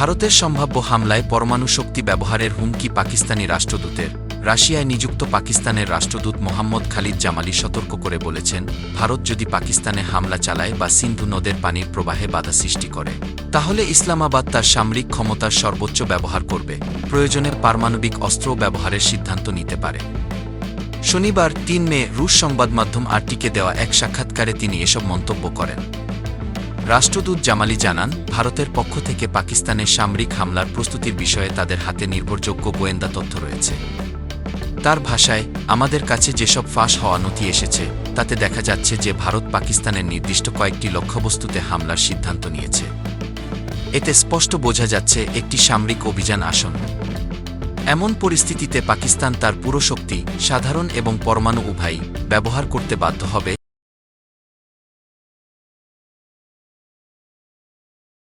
ভারতের সম্ভাব্য হামলায় পরমাণু শক্তি ব্যবহারের হুমকি পাকিস্তানি রাষ্ট্রদূতের। রাশিয়ায় নিযুক্ত পাকিস্তানের রাষ্ট্রদূত মোহাম্মদ খালিদ জামালি সতর্ক করে বলেছেন, ভারত যদি পাকিস্তানে হামলা চালায় বা সিন্ধু নদের পানির প্রবাহে বাধা সৃষ্টি করে, তাহলে ইসলামাবাদ তার সামরিক ক্ষমতার সর্বোচ্চ ব্যবহার করবে, প্রয়োজনে পারমাণবিক অস্ত্র ব্যবহারের সিদ্ধান্ত নিতে পারে। শনিবার তিন মে রুশ সংবাদ মাধ্যম আরটিকে দেওয়া এক সাক্ষাৎকারে তিনি এসব মন্তব্য করেন। রাষ্ট্রদূত জামালি জানান, ভারতের পক্ষ থেকে পাকিস্তানের সামরিক হামলার প্রস্তুতির বিষয়ে তাদের হাতে নির্ভরযোগ্য গোয়েন্দা তথ্য রয়েছে। তার ভাষায়, আমাদের কাছে যেসব ফাঁস হওয়া নথি এসেছে, তাতে দেখা যাচ্ছে যে ভারত পাকিস্তানের নির্দিষ্ট কয়েকটি লক্ষ্যবস্তুতে হামলার সিদ্ধান্ত নিয়েছে। এতে স্পষ্ট বোঝা যাচ্ছে একটি সামরিক অভিযান আসন্ন। এমন পরিস্থিতিতে পাকিস্তান তার পুরো শক্তি, সাধারণ এবং পরমাণু উভয়ই ব্যবহার করতে বাধ্য হবে